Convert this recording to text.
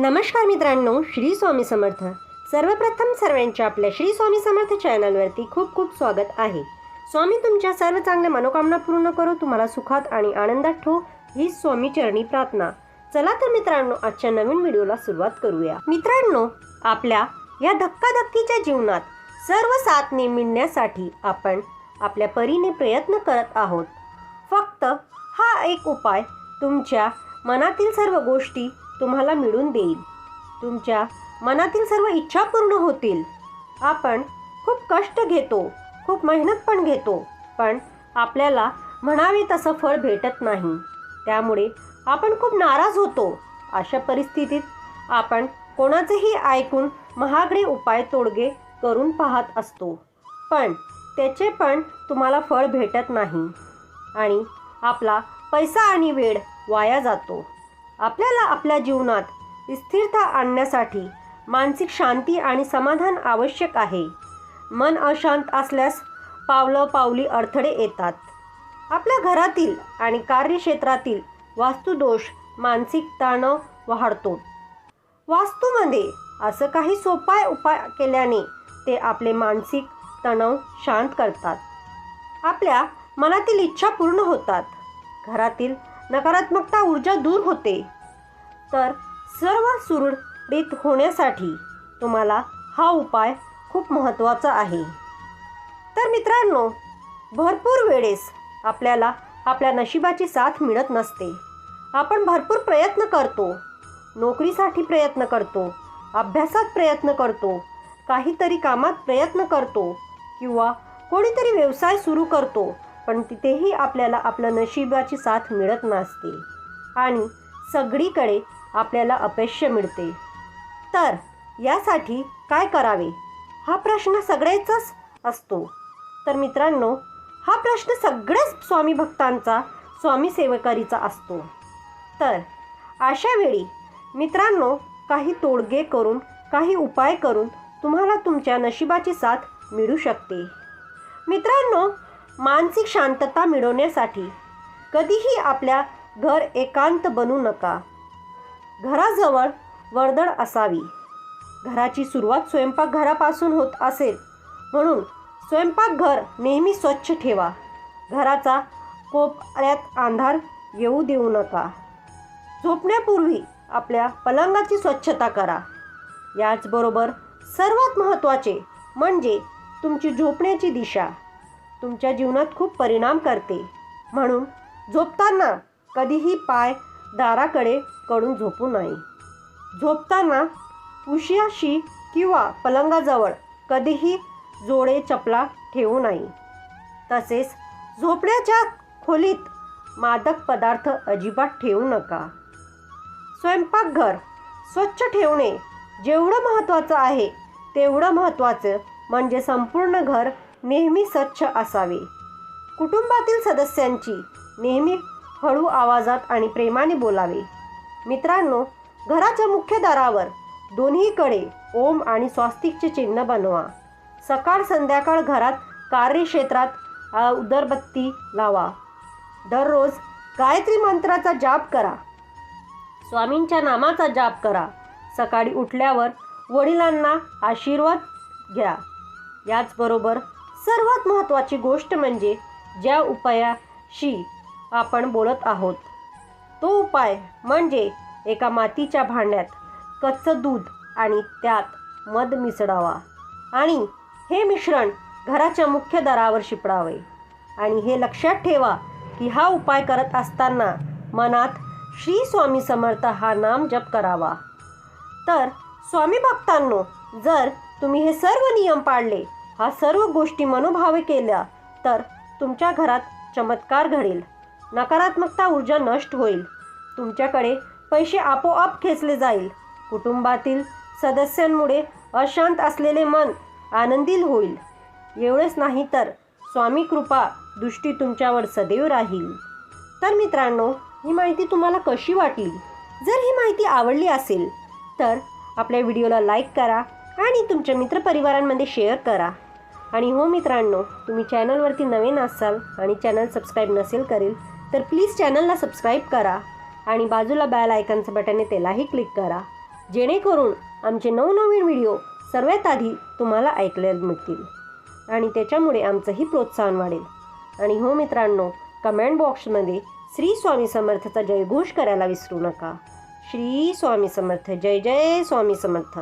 नमस्कार मित्रांनो श्री स्वामी समर्थ. सर्वप्रथम सर्वांच्या आपल्या श्री स्वामी समर्थ चॅनलवरती खूप खूप स्वागत आहे. स्वामी तुमच्या सर्व चांगल्या मनोकामना पूर्ण करो तुम्हाला सुखात आणि आनंदात ठो ही स्वामी चरणी प्रार्थना. चला तर मित्रांनो आजच्या नवीन व्हिडिओला सुरुवात करूया. मित्रांनो आपल्या या धक्काधक्कीच्या जीवनात सर्व साथने मिळण्यासाठी आपण आपल्या परीने प्रयत्न करत आहोत. फक्त हा एक उपाय तुमच्या मनातील सर्व गोष्टी तुम्हाला मिळून देईल. तुमच्या मनातील सर्व इच्छा पूर्ण होतील. आपण खूप कष्ट घेतो खूप मेहनत पण घेतो पण आपल्याला म्हणावे तसं फळ भेटत नाही. त्यामुळे आपण खूप नाराज होतो. अशा परिस्थितीत आपण कोणाचेही ऐकून महागडे उपाय तोडगे करून पाहत असतो. पण त्याचे पण तुम्हाला फळ भेटत नाही आणि आपला पैसा आणि वेळ वाया जातो. आपल्याला आपल्या जीवनात स्थिरता आणण्यासाठी मानसिक शांती आणि समाधान आवश्यक आहे. मन अशांत असल्यास पावलं पावली अडथळे येतात. आपल्या घरातील आणि कार्यक्षेत्रातील वास्तुदोष मानसिक तणाव वाढतो. वास्तूमध्ये असं काही सोपा उपाय केल्याने ते आपले मानसिक तणाव शांत करतात. आपल्या मनातील इच्छा पूर्ण होतात. घरातील नकारात्मकता ऊर्जा दूर होते. तर सर्व सुरळीत होण्यासाठी तुम्हाला हा उपाय खूप महत्त्वाचा आहे. तर मित्रांनो भरपूर वेळेस आपल्याला आपल्या नशिबाची साथ मिळत नसते. आपण भरपूर प्रयत्न करतो. नोकरीसाठी प्रयत्न करतो. अभ्यासात प्रयत्न करतो. काहीतरी कामात प्रयत्न करतो. किंवा कोणीतरी व्यवसाय सुरू करतो. पण तिथेही आपल्याला आपलं नशिबाची साथ मिळत नसते. आणि सगळीकडे आपल्याला अपयश मिळते. तर यासाठी काय करावे? हा प्रश्न सगळ्याचाच असतो. तर मित्रांनो हा प्रश्न सगळ्याच स्वामी भक्तांचा स्वामी सेवकारीचा असतो. तर अशा वेळी मित्रांनो काही तोडगे करून काही उपाय करून तुम्हाला तुमच्या नशिबाची साथ मिळू शकते. मित्रांनो मानसिक शांतता मिळवण्यासाठी कधीही आपल्या घर एकांत बनू नका. घराजवळ वर्दळ असावी. घराची सुरुवात स्वयंपाकघरापासून होत असेल म्हणून स्वयंपाकघर नेहमी स्वच्छ ठेवा. घराचा कोपऱ्यात अंधार येऊ देऊ नका. झोपण्यापूर्वी आपल्या पलंगाची स्वच्छता करा. याचबरोबर सर्वात महत्त्वाचे म्हणजे तुमची झोपण्याची दिशा. तुमच्या जीवनात खूप परिणाम करते. म्हणून झोपताना कधीही पाय दाराकडे कडून झोपू नये. झोपताना उशियाशी किंवा पलंगाजवळ कधीही जोडे चपला ठेवू नये. तसेच झोपण्याच्या खोलीत मादक पदार्थ अजिबात ठेवू नका. स्वयंपाकघर स्वच्छ ठेवणे जेवढं महत्त्वाचं आहे तेवढं महत्त्वाचं म्हणजे संपूर्ण घर नेहमी स्वच्छ असावे. कुटुंबातील सदस्यांची नेहमी हळू आवाजात आणि प्रेमाने बोलावे. मित्रांनो घराच्या मुख्य दारावर दोन्हीकडे ओम आणि स्वास्तिकचे चिन्ह बनवा. सकाळ संध्याकाळ घरात कार्यक्षेत्रात उदरबत्ती लावा. दररोज गायत्री मंत्राचा जाप करा. स्वामींच्या नामाचा जाप करा. सकाळी उठल्यावर वडिलांना आशीर्वाद घ्या. याचबरोबर सर्वात महत्त्वाची गोष्ट म्हणजे ज्या उपायाशी आपण बोलत आहोत. तो उपाय म्हणजे एका मातीच्या भांड्यात कच्चं दूध आणि त्यात मध मिसळावा आणि हे मिश्रण घराच्या मुख्य दारावर शिपडावे. आणि हे लक्षात ठेवा की हा उपाय करत असताना मनात श्री स्वामी समर्थ हा नाम जप करावा. तर स्वामी भक्तांनो जर तुम्ही हे सर्व नियम पाळले हा सर्व गोष्टी मनोभावे केल्या तर तुमच्या घरात चमत्कार घडेल. नकारात्मकता ऊर्जा नष्ट होईल. तुमच्याकडे पैसे आपोआप खेचले जाईल. कुटुंबातील सदस्यांमुळे अशांत असलेले मन आनंदील होईल. एवढेच नाही तर स्वामी कृपा दृष्टी तुमच्यावर सदैव राहील. तर मित्रांनो ही माहिती तुम्हाला कशी वाटली? जर ही माहिती आवडली असेल तर आपल्या व्हिडिओला लाईक करा आणि तुमच्या मित्रपरिवारांमध्ये शेअर करा. आणि हो मित्रांनो तुम्ही चॅनलवरती नवीन असाल आणि चॅनल सबस्क्राईब नसेल करेल तर प्लीज चॅनलला सबस्क्राईब करा आणि बाजूला बॅल आयकनचं बटन आहे त्यालाही क्लिक करा. जेणेकरून आमचे नवनवीन व्हिडिओ सर्वात आधी तुम्हाला ऐकले मिळतील आणि त्याच्यामुळे आमचंही प्रोत्साहन वाढेल. आणि हो मित्रांनो कमेंट बॉक्समध्ये श्री स्वामी समर्थचा जयघोष करायला विसरू नका. श्री स्वामी समर्थ जय जय स्वामी समर्थ.